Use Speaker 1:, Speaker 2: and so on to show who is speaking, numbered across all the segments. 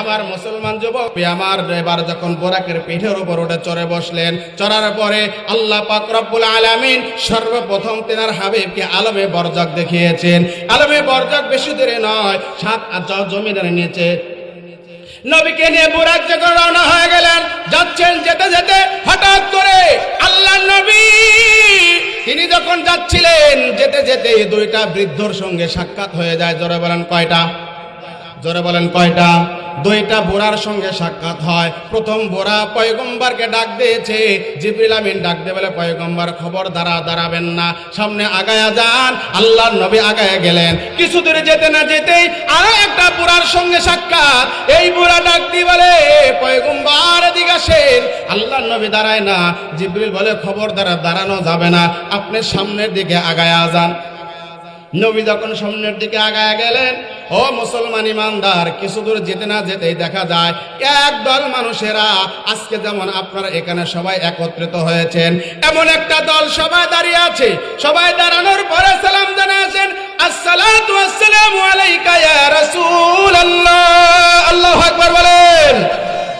Speaker 1: আমার মুসলমান যুবক আমার এবার যখন বোরাকের পিঠের উপর উঠে চড়ে বসলেন, চড়ার পরে আল্লাহ পাক রব্বুল আলামিন সর্বপ্রথম তেনার হাবিবকে আলমে বরজক দেখিয়েছেন। আলমে বরজক বেশি দূরে নয়, সাত জমিনের নিচে। নবীকে নিয়ে বুরাক যখন রওনা হয়ে গেলেন, যাচ্ছেন যেতে যেতে হঠাৎ করে আল্লাহ নবী তিনি যখন যাচ্ছিলেন, যেতে যেতে দুইটা বৃদ্ধর সঙ্গে সাক্ষাৎ হয়ে যায়। জোরে বলেন কয়টা? জোরে বলেন কয়টা? দুইটা বোরার সঙ্গে সাক্ষাৎ হয়। প্রথম বোরা পয়গম্বরকে ডাক দিয়েছে, জিবরিল আমিন ডাক দিয়ে বলে, পয়গম্বর, খবর দ্বারা দাঁড়াবেন না। সামনে আগায়া যান, আল্লাহর নবী আগায়া গেলেন। কিছু দূরে যেতে না যেতেই আরও একটা বুড়ার সঙ্গে সাক্ষাৎ। এই বুড়া ডাক দিয়ে বলে, পয়গম্বর, এদিকে আসেন। আল্লাহর নবী দাঁড়ায় না। জিবরিল বলে, খবর দ্বারা দাঁড়ানো যাবে না। আপনি সামনের দিকে আগায়া যান। নবী যখন সামনের দিকে আগায় গেলেন, ও মুসলমান ইমানদার, কিছু দূর যেতে না যেতেই দেখা যায়, একদল মানুষেরা আজকে যেমন আপনারা এখানে সবাই একত্রিত হয়েছেন, এমন একটা দল সবাই দাঁড়িয়ে আছে, সবাই দাঁড়ানোর পরে সালাম জানাচ্ছেন, আসসালাতু আসসালামু আলাইকা ইয়া রাসূলুল্লাহ। আল্লাহু আকবার বলেন।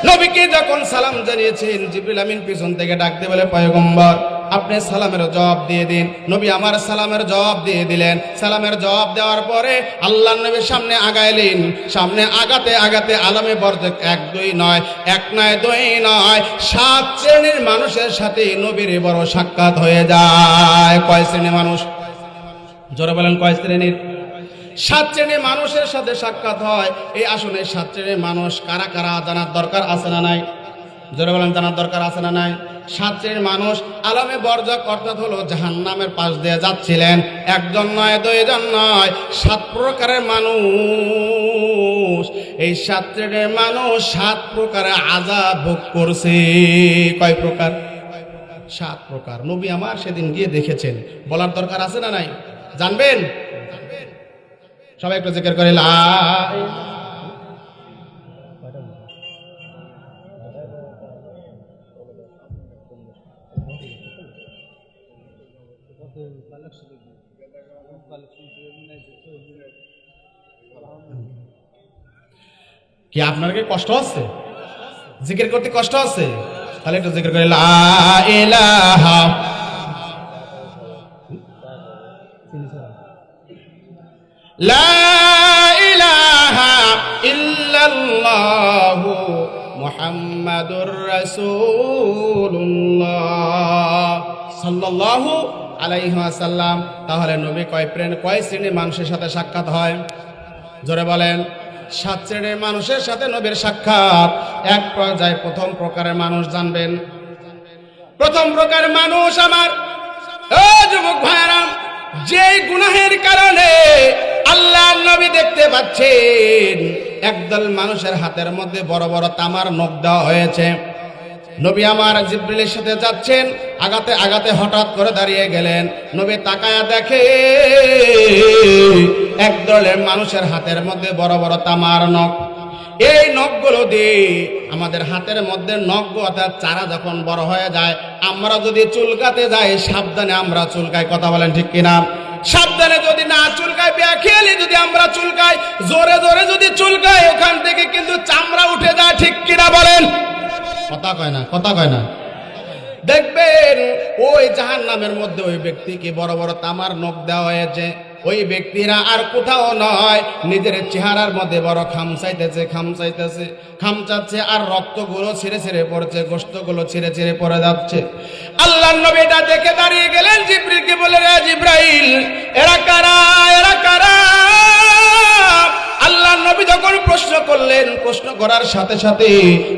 Speaker 1: নবীকে যখন সালাম জানিয়েছেন, জিবরিল আমিন পিছন থেকে ডাকতে বলে, পয়গম্বর আপনি সালামের জবাব দিয়ে দিন। নবী আমার সালামের জবাব দিয়ে দিলেন। সালামের জবাব দেওয়ার পরে আল্লাহ নবীর সামনে আগাইলেন। সামনে আগাতে আগাতে আলমে বর্জক এক, দুই, নয়, এক নয়, দুই নয়, সাত শ্রেণির মানুষের সাথে নবীর বড় সাক্ষাৎ হয়ে যায়। কয় শ্রেণির মানুষ? জোরে বলেন, কয় শ্রেণির? সাত শ্রেণির মানুষের সাথে সাক্ষাৎ হয়। এই আসনে সাত শ্রেণির মানুষ কারা কারা জানার দরকার আছে না নাই? জোরে বলেন, জানার দরকার আছে না নাই? সাত শ্রেণির মানুষ আলমে বর্জক, অর্থাৎ হলো জাহান নামের পাশ দিয়ে যাচ্ছিলেন। একজন নয়, দুইজন নয়, সাত প্রকারের মানুষ। এই সাত শ্রেণির মানুষ সাত প্রকারের আজাব ভোগ করছে। কয় প্রকার? সাত প্রকার। নবী আমার সেদিন গিয়ে দেখেছেন। বলার দরকার আছে না নাই? জানবেন? সবাই একটু জিজ্ঞেস করে, লা কি, আপনার কি কষ্ট আছে? জিকির করতে কষ্ট আছে? তাহলে একটু জিকির করে মোহাম্মদুর রসুল্লাহ লা সাল্লাল্লাহু আলাইহাসাল্লাম তাহলে নবী কয় প্রেম, কয় শ্রেণির মানুষের সাথে সাক্ষাৎ হয়? জোরে বলেন, সাত শ্রেণির মানুষের সাথে নবীর সাক্ষাৎ। এক পর্যায়ে প্রথম প্রকারের মানুষ জানবেন। প্রথম প্রকার মানুষ আমার। যুবক যে গুনাহের কারণে আল্লাহ নবী দেখতে পাচ্ছেন, একদল মানুষের হাতের মধ্যে বড় বড় তামার নখ দেওয়া হয়েছে। নবী আমার জিব্রিলের সাথে যাচ্ছেন, আগাতে আগাতে হঠাৎ করে দাঁড়িয়ে গেলেন। নবী তাকায়া দেখে, এক একদলের মানুষের হাতের মধ্যে বড় বড় তামার নখ। এই নখগুলো দিয়ে আমাদের হাতের মধ্যে নখ অর্থাৎ চারা যখন বড় হয়ে যায়, আমরা যদি চুলকাতে যাই, সাবধানে আমরা চুলকাই। কথা বলেন ঠিক কিনা? সাবধানে যদি না চুলকাই বেয়া খেয়ালি যদি আমরা চুলকাই, জোরে জোরে যদি চুলকাই ওখান থেকে কিন্তু চামড়া উঠে যায়, ঠিক কিনা বলেন? কথা কয় না, কথা কয় না। দেখবেন, ওই জাহান নামের মধ্যে ওই ব্যক্তিকে বড় বড় তামার নখ দেওয়া হয়েছে। ওই ব্যক্তিরা আর কোথাও নয়, নিজের চেহারার মধ্যে বড় খামচাইতেছে খামচাইতেছে খামচাচ্ছে আর রক্তগুলো ছিঁড়ে ছিঁড়ে পড়ছে গোস্তগুলো ছিঁড়ে ছিঁড়ে পড়ে যাচ্ছে। আল্লাহ নবীটা দেখে দাঁড়িয়ে গেলেন জিব্রিলকে বলে জিব্রাইল, এরা কারা? করলেন প্রশ্ন করার সাথে সাথে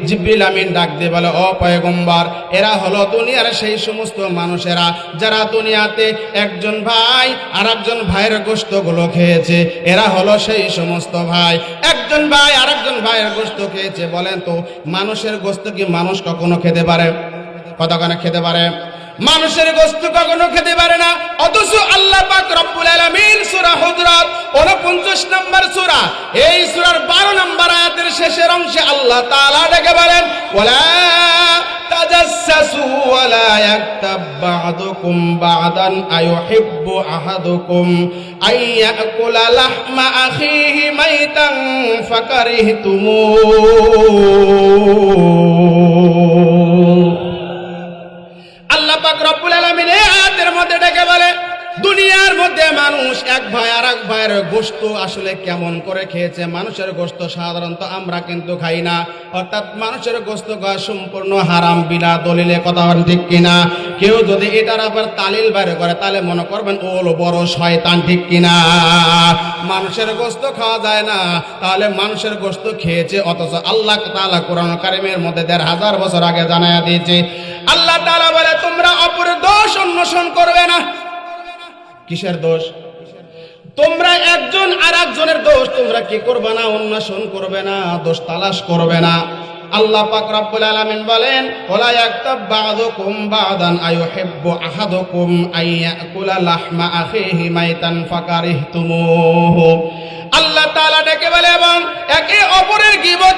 Speaker 1: জিব্রিল আমিন ডাক দিয়ে বলে, ও পয়গম্বর, এরা হলো দুনিয়ার সেই সমস্ত মানুষেরা যারা দুনিয়াতে একজন ভাই আর একজন ভাইয়ের গোস্তগুলো খেয়েছে। এরা হলো সেই সমস্ত ভাই। একজন ভাই আর একজন ভাইয়ের গোস্ত খেয়েছে। বলেন তো, মানুষের গোস্ত কি মানুষ কখনো খেতে পারে? কতখানে খেতে পারে? মানুষের গোস্ত কখনো খেতে পারে না। অথচ আল্লাহ পাক রব্বুল আলামিন সূরা হুজরাত 49 নম্বর সূরা, এই সূরার 12 নম্বর আয়াতের শেষের অংশে আল্লাহ তাআলা ডেকে বলেন, ওয়ালা তাজাসসু ওয়ালা ইয়াগতাব বা'দুকুম বা'দান আয়ুহিব্বু আহাদুকুম আন ইয়াকুলা লাহমা আখিহি মাইতান ফাকারিহতুমু আল্লাহ পাক রব্বুল আলামিন এই আয়াতের মধ্যে ডেকে বলে দুনিয়ার মধ্যে মানুষ এক ভাই আর এক ভাইয়ের গোস্ত আসলে কেমন করে খেয়েছে? মানুষের গোস্ত সাধারণত আমরা কিন্তু খাই না। অর্থাৎ মানুষের গোস্ত খাওয়া সম্পূর্ণ হারাম, বিনা দলিলে কথা ঠিক কিনা? কেউ যদি এটার আবার তালিল বাইরে করে, তাহলে মনে করবেন ওল বড় শয়তান, ঠিক কিনা? মানুষের গোস্ত খাওয়া যায় না। তাহলে মানুষের গোস্ত খেয়েছে, অথচ আল্লাহ তাআলা কোরআন কারিমের মধ্যে দেড় হাজার বছর আগে জানায়া দিয়েছে। আল্লাহ তালা বলে, তোমরা অপরের দোষ অন্বেষণ করবে না। কিসের দোষ? তোমরা একজন আর একজনের দোষ, তোমরা কি করবে না, অন্বেষণ করবে না, দোষ তালাশ করবে না? আল্লাহ পাক রব্বুল আলামিন বলেন ইয়াকতাব বা'দান আহাদুকুম আইয়াকুলা লাহমা আখিহি মাইতান ফাকারিহতুমুহু। আল্লাহ তাআলা ডেকে বলে, এবং একে অপরের গীবত